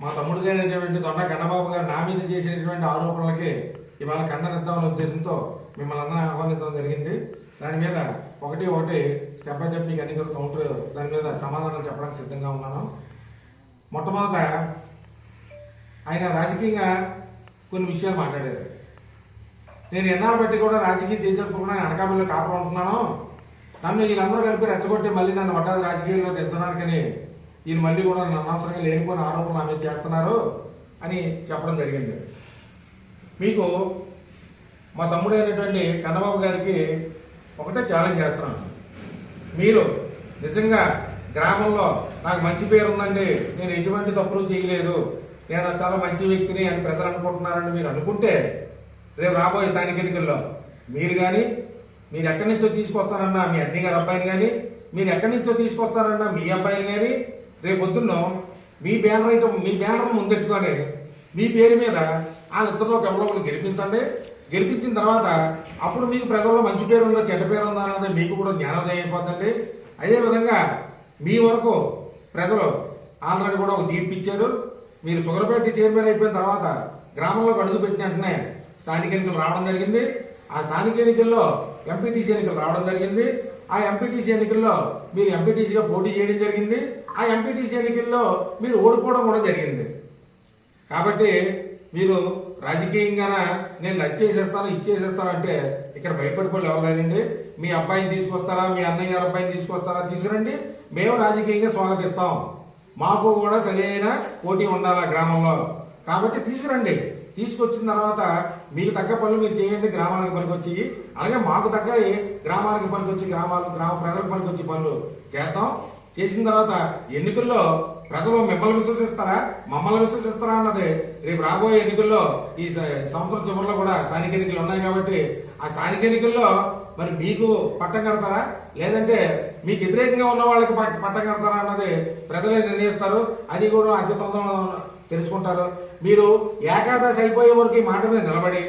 మా తమ్ముడు గారైనటువంటి దొండ కన్నబాబు గారు నా మీద చేసినటువంటి ఆరోపణలకి ఇవాళ ఖండనిద్దామనే ఉద్దేశంతో మిమ్మల్ని అందరం ఆహ్వానించడం జరిగింది. దాని మీద ఒకటి ఒకటి స్టెప్ బై స్టెప్ మీకు అన్ని కౌంటర్ దాని మీద సమాధానాలు చెప్పడానికి సిద్ధంగా ఉన్నాను. మొట్టమొదట ఆయన రాజకీయంగా కొన్ని విషయాలు మాట్లాడారు. నేను ఎన్నాళ్ళు బట్టి కూడా రాజకీయం చేసేటప్పుడు అనకాపల్లిలో కాపురం ఉంటున్నాను నన్ను వీళ్ళందరూ కలిపి రెచ్చగొట్టి మళ్ళీ నన్ను వడ్డాది రాజకీయాల్లో తెస్తున్నారు ఈయన మళ్ళీ కూడా అనవసరంగా లేనిపోయిన ఆరోపణలు ఆమె చేస్తున్నారు అని చెప్పడం జరిగింది. మీకు మా తమ్ముడైనటువంటి కన్నబాబు గారికి ఒకటే ఛాలెంజ్ చేస్తున్నాను. మీరు నిజంగా గ్రామంలో నాకు మంచి పేరు ఉందండి నేను ఎటువంటి తప్పులు చేయలేదు నేను చాలా మంచి వ్యక్తిని అని ప్రజలు అనుకుంటున్నారని మీరు అనుకుంటే రేపు రాబోయే స్థానిక ఎన్నికల్లో మీరు కానీ మీరు ఎక్కడి నుంచో తీసుకొస్తారన్నా మీ అన్ని గారి అబ్బాయిని కానీ మీరు ఎక్కడి నుంచో తీసుకొస్తారన్నా మీ అబ్బాయిని కానీ రేపు పొద్దున్న మీ బ్యానర్ అయితే మీ బ్యానర్ ముందెట్టుకొని మీ పేరు మీద వాళ్ళిద్దరిలో ఎవరో గెలిపించండి. గెలిపించిన తర్వాత అప్పుడు మీకు ప్రజల్లో మంచి పేరు ఉందా చెడ్డ పేరు ఉందా అన్నది మీకు కూడా జ్ఞానోదయం అయిపోతుంది అదేవిధంగా మీ వరకు ప్రజలు ఆంధ్రాని కూడా ఒక తీర్పు ఇచ్చారు. మీరు సుగరపేట చైర్మన్ అయిపోయిన తర్వాత గ్రామంలోకి అడుగు పెట్టిన వెంటనే స్థానిక ఎన్నికలు రావడం జరిగింది. ఆ స్థానిక ఎన్నికల్లో ఎంపీటీసీ ఎన్నికలు రావడం జరిగింది. ఆ ఎంపీటీసీ ఎన్నికల్లో మీరు ఎంపీటీసీగా పోటీ చేయడం జరిగింది. ఆ ఎంపీటీసీ ఎన్నికల్లో మీరు ఓడిపోవడం కూడా జరిగింది. కాబట్టి మీరు రాజకీయంగా నేను అది చేసేస్తాను ఇచ్చేసేస్తాను అంటే ఇక్కడ భయపడిపోయి ఎవరైనండి మీ అబ్బాయిని తీసుకొస్తారా? మీ అన్నయ్య గారి అబ్బాయిని తీసుకొస్తారా? తీసుకురండి. మేము రాజకీయంగా స్వాగతిస్తాం. మాకు కూడా సరైన పోటీ ఉండాలి ఆ గ్రామంలో. కాబట్టి తీసుకురండి. తీసుకొచ్చిన తర్వాత మీకు తగ్గ పనులు మీరు చేయండి గ్రామానికి పనికొచ్చి. అలాగే మాకు తగ్గ గ్రామానికి పనికొచ్చి గ్రామాలు గ్రామ ప్రజలకు పనికొచ్చి పనులు చేద్దాం. చేసిన తర్వాత ఎన్నికల్లో ప్రజలు మిమ్మల్ని విశ్వసిస్తారా? మమ్మల్ని విశ్వసిస్తారా అన్నది రేపు రాబోయే ఎన్నికల్లో ఈ స- సంవత్సరం చివరిలో కూడా స్థానిక ఎన్నికలు ఉన్నాయి కాబట్టి ఆ స్థానిక ఎన్నికల్లో మరి మీకు పట్టం కడతారా? లేదంటే మీకు వ్యతిరేకంగా ఉన్న వాళ్ళకి పట్టం కడతారా అన్నది ప్రజలే నిర్ణయిస్తారు. అది కూడా అతి తెలుసుకుంటారు. మీరు ఏకాదశి అయిపోయే వరకు ఈ మాట మీద నిలబడి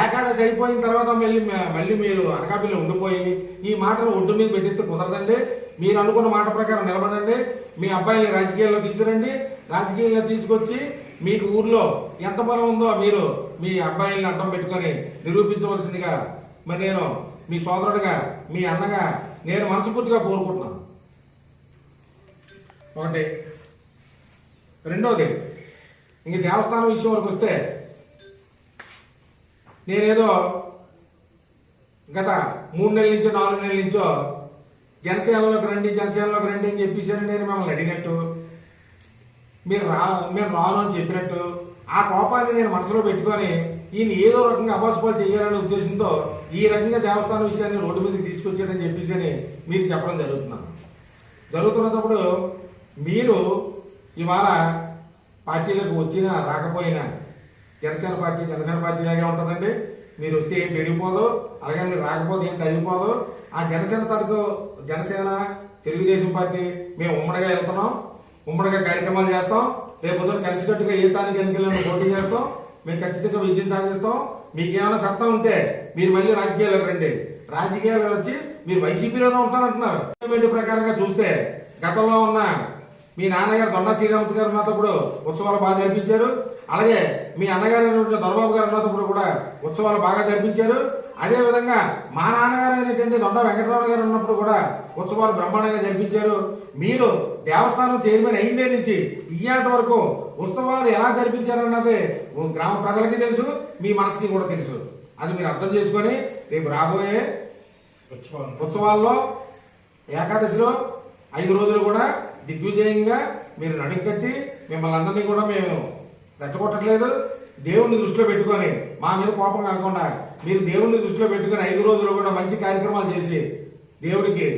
ఏకాదశి అయిపోయిన తర్వాత మళ్ళీ మళ్ళీ మీరు అనకాపల్లి ఉండిపోయి ఈ మాటను ఒడ్డు మీద పెట్టిస్తే కుదరదండి. మీరు అనుకున్న మాట ప్రకారం నిలబడండి. మీ అబ్బాయిని రాజకీయాల్లో తీసుకురండి. రాజకీయాల్లో తీసుకొచ్చి మీకు ఊర్లో ఎంత బలం ఉందో మీరు మీ అబ్బాయిల్ని అడ్డం పెట్టుకొని నిరూపించవలసిందిగా మరి నేను మీ సోదరుడిగా మీ అన్నగా నేను మనస్ఫూర్తిగా కోరుకుంటున్నాను. ఒకటి. రెండోది ఇంక దేవస్థానం విషయం వరకు వస్తే నేనేదో గత మూడు నెలల నుంచో నాలుగు నెలల నుంచో జనసేనలోకి రండి జనసేనలోకి రండి అని చెప్పేసి నేను మిమ్మల్ని అడిగినట్టు మీరు రా మేము రాను అని చెప్పినట్టు ఆ కోపాన్ని నేను మనసులో పెట్టుకొని ఈయన ఏదో రకంగా అబాసుపాలు చేయాలనే ఉద్దేశంతో ఈ రకంగా దేవస్థానం విషయాన్ని రోడ్డు మీదకి తీసుకొచ్చాడని చెప్పేసి అని మీరు చెప్పడం జరుగుతున్నాను జరుగుతున్నప్పుడు మీరు ఇవాళ పార్టీలకు వచ్చినా రాకపోయినా జనసేన పార్టీ జనసేన పార్టీ లాగే ఉంటుందండి. మీరు వస్తే ఏం పెరిగిపోదు అలాగే మీరు రాకపోతే ఏం తగ్గిపోదు. ఆ జనసేన తరపు జనసేన తెలుగుదేశం పార్టీ మేము ఉమ్మడిగా వెళ్తున్నాం. ఉమ్మడిగా కార్యక్రమాలు చేస్తాం. రేపు పొద్దున కలిసికట్టుగా ఏ స్థానిక ఎన్నికలను పోటీ చేస్తాం. మేము ఖచ్చితంగా విజయం సాధిస్తాం. మీకు ఏమైనా సత్తా ఉంటే మీరు మళ్ళీ రాజకీయాలకు రండి. రాజకీయాలు వచ్చి మీరు వైసీపీలోనే ఉంటారంటున్నారు. ప్రకారంగా చూస్తే గతంలో ఉన్న మీ నాన్నగారు దొండ శ్రీరామూర్తి గారు ఉన్నప్పుడు ఉత్సవాలు బాగా జరిపించారు. అలాగే మీ అన్నగారు అయినటువంటి దొరబాబు గారు ఉన్నప్పుడు కూడా ఉత్సవాలు బాగా జరిపించారు. అదే విధంగా మా నాన్నగారు అయినటువంటి దొండ వెంకటరమణ గారు ఉన్నప్పుడు కూడా ఉత్సవాలు బ్రహ్మాండంగా జరిపించారు. మీరు దేవస్థానం చైర్మన్ అయిందే నుంచి ఇయ్యాటి వరకు ఉత్సవాలు ఎలా జరిపించారన్నది గ్రామ ప్రజలకి తెలుసు మీ మనసుకి కూడా తెలుసు. అది మీరు అర్థం చేసుకొని రేపు రాబోయే ఉత్సవాల్లో ఏకాదశిలో ఐదు రోజులు కూడా దిగ్విజయంగా మీరు నడుం కట్టి మిమ్మల్ని అందరినీ కూడా మేము రెచ్చగొట్టట్లేదు. దేవుణ్ణి దృష్టిలో పెట్టుకొని మా మీద కోపం కాకుండా మీరు దేవుణ్ణి దృష్టిలో పెట్టుకొని ఐదు రోజులు కూడా మంచి కార్యక్రమాలు చేసి దేవుడికి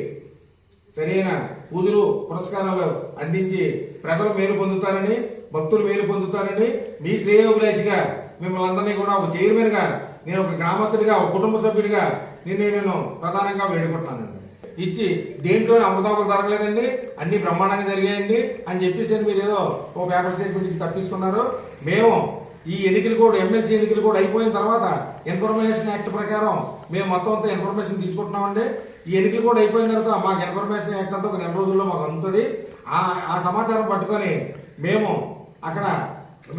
సరైన పూజలు పురస్కారాలు అందించి ప్రజలు మేలు పొందుతారని భక్తులు మేలు పొందుతారని మీ శ్రేయోభిలాషిగా మిమ్మల్ని అందరినీ కూడా ఒక చైర్మన్గా నేను ఒక గ్రామస్తుడిగా ఒక కుటుంబ సభ్యుడిగా నిన్ను నేను ప్రధానంగా వేడుకుంటున్నానండి. ఇచ్చి దేంట్లో అమృతాపలు జరగలేదండి అన్ని బ్రహ్మాండంగా జరిగాయండి అని చెప్పేసి మీరు ఏదో ఓ పేపర్ స్టేట్మెంట్ ఇచ్చి తప్పించుకున్నారు. మేము ఈ ఎన్నికలు కూడా ఎమ్మెల్సీ ఎన్నికలు కూడా అయిపోయిన తర్వాత ఇన్ఫర్మేషన్ యాక్ట్ ప్రకారం మేము మొత్తం అంతా ఇన్ఫర్మేషన్ తీసుకుంటున్నామండి. ఈ ఎన్నికలు కూడా అయిపోయిన తర్వాత మాకు ఇన్ఫర్మేషన్ యాక్ట్ అంతా ఒక నెల రోజుల్లో మాకు అందుతుంది. ఆ ఆ సమాచారం పట్టుకొని మేము అక్కడ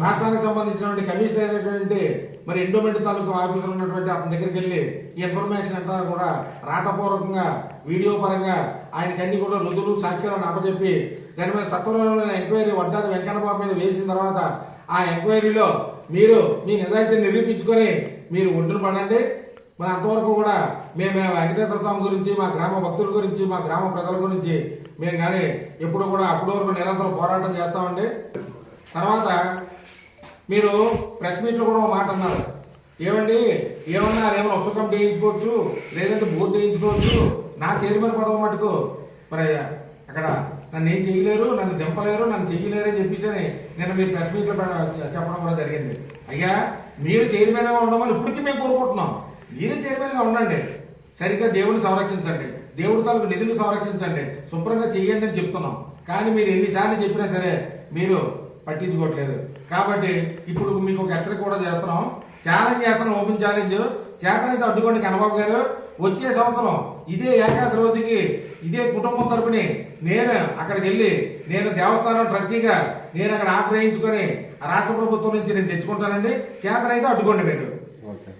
రాష్ట్రానికి సంబంధించినటువంటి కమిషనర్ అయినటువంటి మరి ఎండోమెంట్ తాలూకు ఆఫీసర్ ఉన్నటువంటి అతని దగ్గరికి వెళ్ళి ఈ ఇన్ఫర్మేషన్ అంతా కూడా రాతపూర్వకంగా వీడియో పరంగా ఆయనకి అన్ని కూడా రుజువులు సాక్ష్యాలను అప్పచెప్పి దాని మీద సత్వరంలో ఎంక్వైరీ వడ్డాది వెంకన్నబాబు మీద వేసిన తర్వాత ఆ ఎంక్వైరీలో మీరు మీ నిజాయితీని నిరూపించుకొని మీరు ఒడ్డున పడండి. మరి అంతవరకు కూడా మేము వెంకటేశ్వర స్వామి గురించి మా గ్రామ భక్తుల గురించి మా గ్రామ ప్రజల గురించి మేము కానీ ఎప్పుడు కూడా అప్పటి వరకు నిరంతరం పోరాటం చేస్తామండి. తర్వాత మీరు ప్రెస్ మీట్లో కూడా ఒక మాట అన్నారు. ఏమండి? ఏమన్నా ఏమన్నా ఒక చేయించుకోవచ్చు? లేదంటే బోర్డు చేయించుకోవచ్చు? నా చైర్మన్ పదవి మటుకు. మరి అక్కడ నన్ను ఏం చేయలేరు నన్ను దింపలేరు నన్ను చెయ్యలేరు అని చెప్పేసి అని నేను మీరు ప్రెస్ మీట్లో చెప్పడం కూడా జరిగింది. అయ్యా మీరు చైర్మన్గా ఉండమని ఇప్పటికీ మేము కోరుకుంటున్నాం. మీరే చైర్మన్గా ఉండండి. సరిగ్గా దేవుని సంరక్షించండి. దేవుడి తాలూకు నిధులు సంరక్షించండి. శుభ్రంగా చెయ్యండి అని చెప్తున్నాం. కానీ మీరు ఎన్నిసార్లు చెప్పినా సరే మీరు పట్టించుకోవట్లేదు. కాబట్టి ఇప్పుడు మీకు ఒక హెచ్చరిక కూడా చేస్తున్నాం. ఛాలెంజ్ చేస్తున్నాం ఓపెన్ ఛాలెంజ్. చేతనైతే అడ్డుకోండి కన్నబాబు గారు. వచ్చే సంవత్సరం ఇదే ఏకాశ రోజుకి ఇదే కుటుంబం తరపుని నేను అక్కడికి వెళ్ళి నేను దేవస్థానం ట్రస్టీగా నేను అక్కడ ఆగ్రహించుకొని ఆ రాష్ట్ర ప్రభుత్వం నుంచి నేను తెచ్చుకుంటానండి. చేతనైతే అడ్డుకోండి మీరు. ఓకే.